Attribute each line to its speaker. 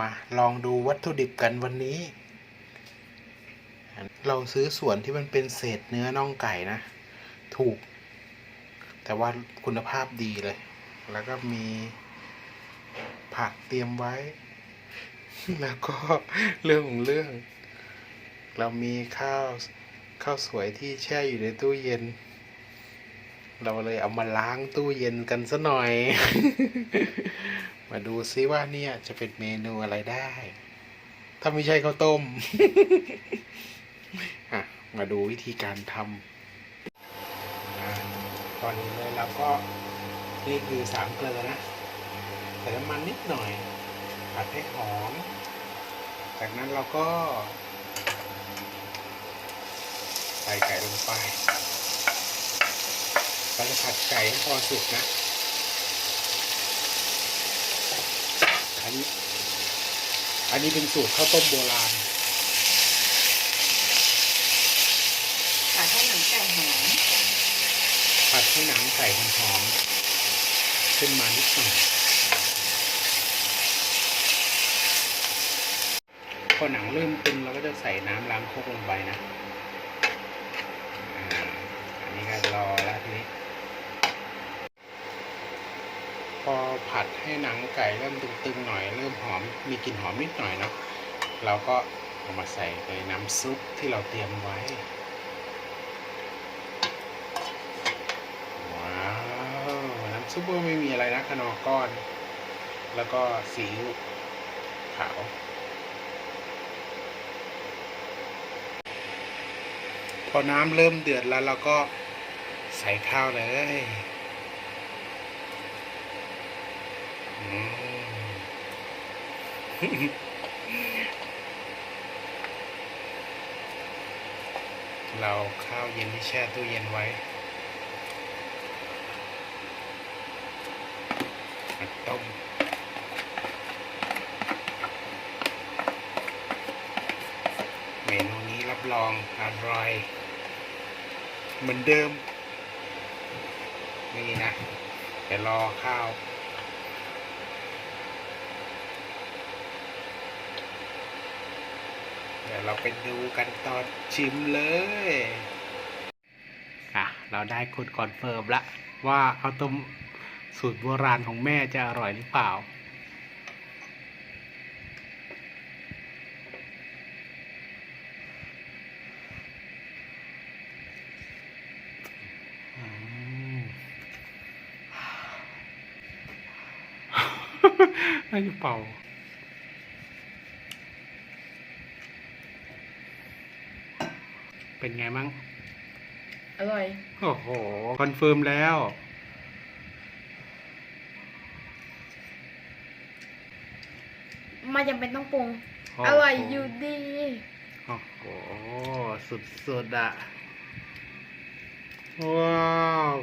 Speaker 1: มาลองดูวัตถุดิบกันวันนี้ เราซื้อส่วนที่มันเป็นเศษเนื้อน่องไก่นะ ถูก แต่ว่าคุณภาพดีเลย แล้วก็มีผักเตรียมไว้ แล้วก็เรื่องของเรื่อง เรามีข้าวข้าวสวยที่แช่อยู่ในตู้เย็น เราเลยเอามาล้างตู้เย็นกันซะหน่อย มาดูซิว่าเนี่ยจะเป็นเมนูอะไรได้ ถ้าไม่ใช่ข้าวต้มอะมาดูวิธีการทำอะก่อนอื่นเลยเราก็นี่คือสามเกลือนะใส่น้ำมันนิดหน่อย ผัดให้หอม จากนั้นเราก็ ใส่ไก่ลงไปเราจะผัดไก่ให้พอสุกนะ อันนี้ อันนี้เป็นสูตรข้าวต้มโบราณ
Speaker 2: ผัดให้หนังไก่หอม
Speaker 1: ผัดให้หนังไก่มันหอมขึ้นมานิดหน่อยพอหนังเริ่มตึงเราก็จะใส่น้ำล้างโคกลงไปนะ อ่า อันนี้ก็รอแล้วทีนี้ พอผัดให้หนังไก่เริ่มตึงๆหน่อย เริ่มหอมมีกลิ่นหอมนิดหน่อยเนาะเราก็เอามาใส่ในน้ำซุปที่เราเตรียมไว้ว้าวน้ำซุปก็ไม่มีอะไรนะขนอก้อน แล้วก็ซีอิ๊วขาวพอน้ำเริ่มเดือดแล้วเราก็ใส่ข้าวเลยอืม เราข้าวเย็นที่แช่ตู้เย็นไว้ ต้มเมนูนี้รับรองอร่อย เหมือนเดิม นี่นะเดี๋ยวรอข้าว เดี๋ยวเราไปดูกันตอนชิมเลย อะ เราได้คนคอนเฟิร์มละว่าข้าวต้มสูตรโบราณของแม่จะอร่อยหรือเปล่าอืมใเป่าเป็นไงมั่ง
Speaker 2: อร่อย
Speaker 1: โอ้โห คอนเฟิร์มแล้ว
Speaker 2: ไม่จำเป็นต้องปรุง
Speaker 1: โอ้
Speaker 2: อ
Speaker 1: โห
Speaker 2: ร่อยอยู่ดี
Speaker 1: โอ้โห สุดๆอะว้าว